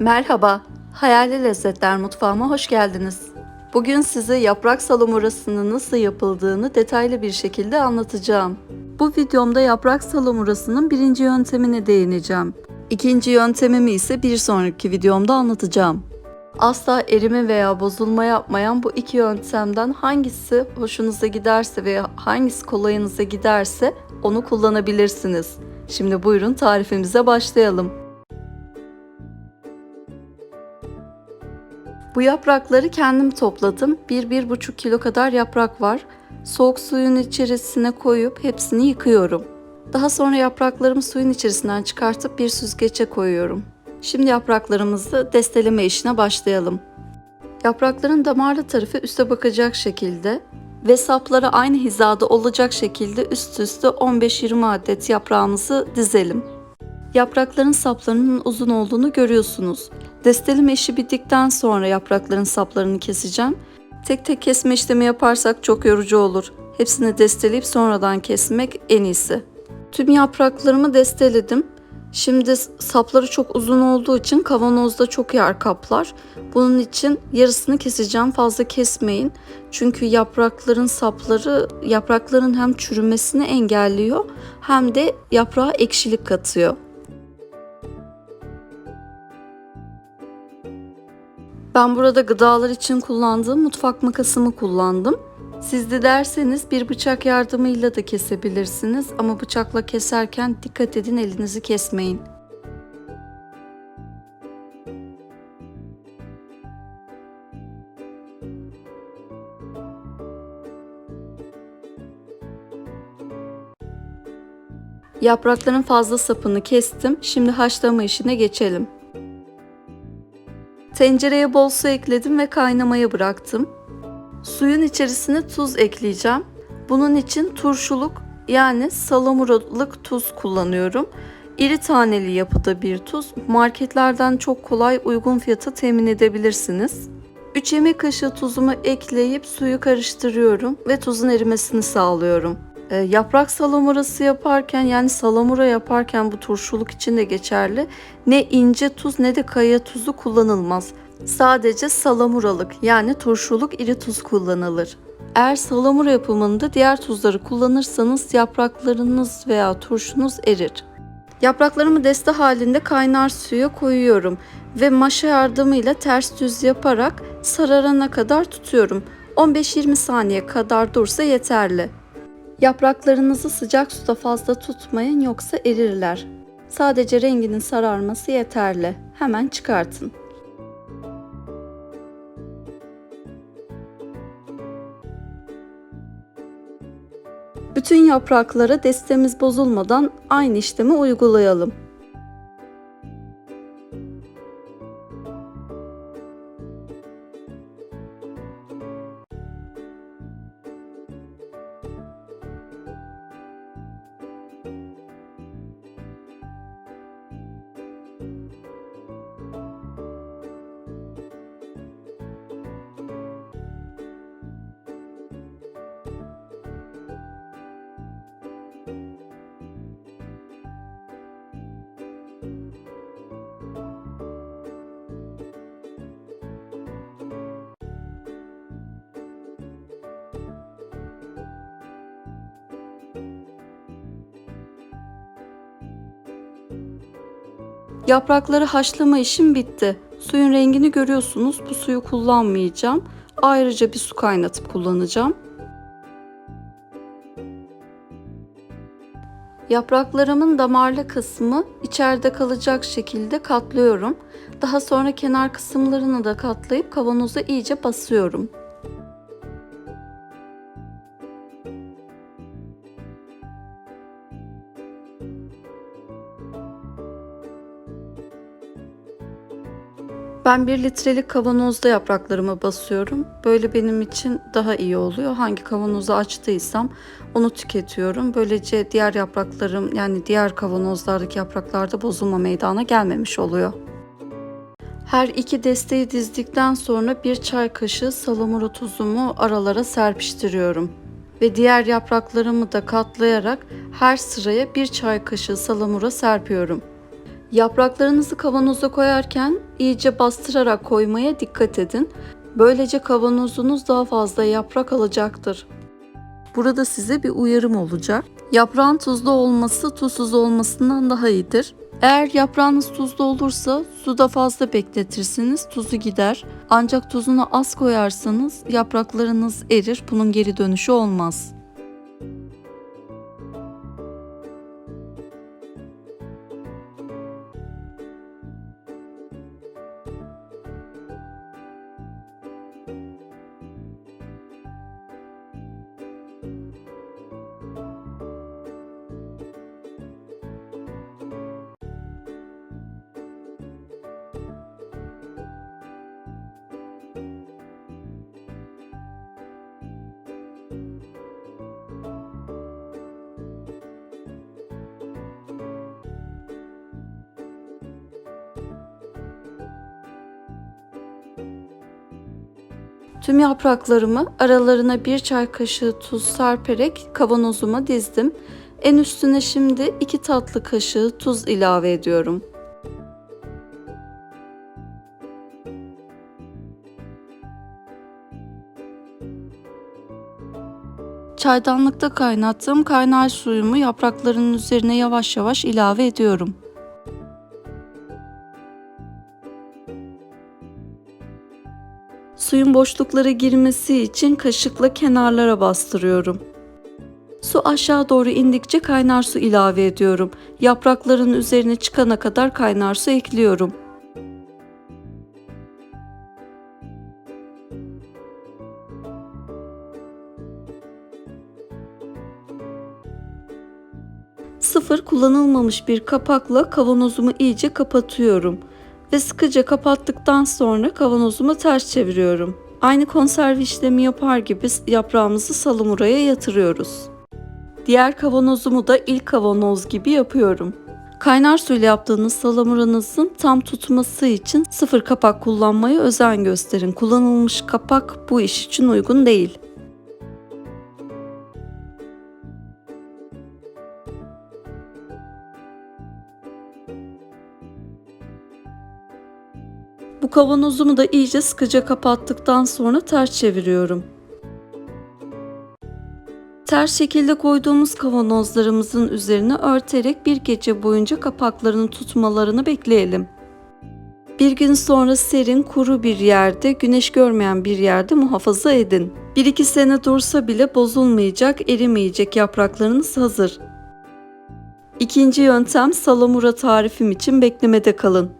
Merhaba, Hayali Lezzetler Mutfağıma hoş geldiniz. Bugün size yaprak salamurasının nasıl yapıldığını detaylı bir şekilde anlatacağım. Bu videomda yaprak salamurasının birinci yöntemine değineceğim. İkinci yöntemimi ise bir sonraki videomda anlatacağım. Asla erime veya bozulma yapmayan bu iki yöntemden hangisi hoşunuza giderse veya hangisi kolayınıza giderse onu kullanabilirsiniz. Şimdi buyurun tarifimize başlayalım. Bu yaprakları kendim topladım. 1-1,5 kilo kadar yaprak var. Soğuk suyun içerisine koyup hepsini yıkıyorum. Daha sonra yapraklarımı suyun içerisinden çıkartıp bir süzgece koyuyorum. Şimdi yapraklarımızı desteleme işine başlayalım. Yaprakların damarlı tarafı üste bakacak şekilde ve sapları aynı hizada olacak şekilde üst üste 15-20 adet yaprağımızı dizelim. Yaprakların saplarının uzun olduğunu görüyorsunuz. Desteleme işi bittikten sonra yaprakların saplarını keseceğim. Tek tek kesme işlemi yaparsak çok yorucu olur. Hepsini desteleyip sonradan kesmek en iyisi. Tüm yapraklarımı desteledim. Şimdi sapları çok uzun olduğu için kavanozda çok yer kaplar. Bunun için yarısını keseceğim. Fazla kesmeyin. Çünkü yaprakların sapları yaprakların hem çürümesini engelliyor hem de yaprağa ekşilik katıyor. Ben burada gıdalar için kullandığım mutfak makasımı kullandım. Siz de derseniz bir bıçak yardımıyla da kesebilirsiniz ama bıçakla keserken dikkat edin elinizi kesmeyin. Yaprakların fazla sapını kestim. Şimdi haşlama işine geçelim. Tencereye bol su ekledim ve kaynamaya bıraktım. Suyun içerisine tuz ekleyeceğim. Bunun için turşuluk yani salamuralık tuz kullanıyorum. İri taneli yapıda bir tuz. Marketlerden çok kolay uygun fiyata temin edebilirsiniz. 3 yemek kaşığı tuzumu ekleyip suyu karıştırıyorum ve tuzun erimesini sağlıyorum. E, yaprak salamurası yaparken yani salamura yaparken bu turşuluk için de geçerli. Ne ince tuz ne de kaya tuzu kullanılmaz. Sadece salamuralık yani turşuluk iri tuz kullanılır. Eğer salamura yapımında diğer tuzları kullanırsanız yapraklarınız veya turşunuz erir. Yapraklarımı deste halinde kaynar suya koyuyorum ve maşa yardımıyla ters düz yaparak sararana kadar tutuyorum. 15-20 saniye kadar dursa yeterli. Yapraklarınızı sıcak suda fazla tutmayın yoksa erirler. Sadece renginin sararması yeterli. Hemen çıkartın. Bütün yapraklara destemiz bozulmadan aynı işlemi uygulayalım. Yaprakları haşlama işim bitti. Suyun rengini görüyorsunuz. Bu suyu kullanmayacağım. Ayrıca bir su kaynatıp kullanacağım. Yapraklarımın damarlı kısmı içeride kalacak şekilde katlıyorum. Daha sonra kenar kısımlarını da katlayıp kavanoza iyice basıyorum. Ben bir litrelik kavanozda yapraklarımı basıyorum. Böyle benim için daha iyi oluyor. Hangi kavanozu açtıysam onu tüketiyorum. Böylece diğer yapraklarım yani diğer kavanozlardaki yapraklarda bozulma meydana gelmemiş oluyor. Her iki desteği dizdikten sonra bir çay kaşığı salamura tuzumu aralara serpiştiriyorum. Ve diğer yapraklarımı da katlayarak her sıraya bir çay kaşığı salamura serpiyorum. Yapraklarınızı kavanoza koyarken iyice bastırarak koymaya dikkat edin. Böylece kavanozunuz daha fazla yaprak alacaktır. Burada size bir uyarım olacak. Yaprağın tuzlu olması tuzsuz olmasından daha iyidir. Eğer yaprağınız tuzlu olursa suda fazla bekletirsiniz, tuzu gider. Ancak tuzunu az koyarsanız yapraklarınız erir, bunun geri dönüşü olmaz. Tüm yapraklarımı aralarına bir çay kaşığı tuz serperek kavanozuma dizdim. En üstüne şimdi 2 tatlı kaşığı tuz ilave ediyorum. Çaydanlıkta kaynattığım kaynar suyumu yaprakların üzerine yavaş yavaş ilave ediyorum. Suyun boşluklara girmesi için kaşıkla kenarlara bastırıyorum. Su aşağı doğru indikçe kaynar su ilave ediyorum. Yaprakların üzerine çıkana kadar kaynar su ekliyorum. Sıfır kullanılmamış bir kapakla kavanozumu iyice kapatıyorum ve sıkıca kapattıktan sonra kavanozumu ters çeviriyorum. Aynı konserve işlemi yapar gibi yaprağımızı salamuraya yatırıyoruz. Diğer kavanozumu da ilk kavanoz gibi yapıyorum. Kaynar suyla yaptığınız salamuranızın tam tutması için sıfır kapak kullanmaya özen gösterin. Kullanılmış kapak bu iş için uygun değil. Kavanozumu da iyice sıkıca kapattıktan sonra ters çeviriyorum. Ters şekilde koyduğumuz kavanozlarımızın üzerine örterek bir gece boyunca kapaklarını tutmalarını bekleyelim. Bir gün sonra serin, kuru bir yerde, güneş görmeyen bir yerde muhafaza edin. 1-2 sene dursa bile bozulmayacak, erimeyecek yapraklarınız hazır. İkinci yöntem salamura tarifim için beklemede kalın.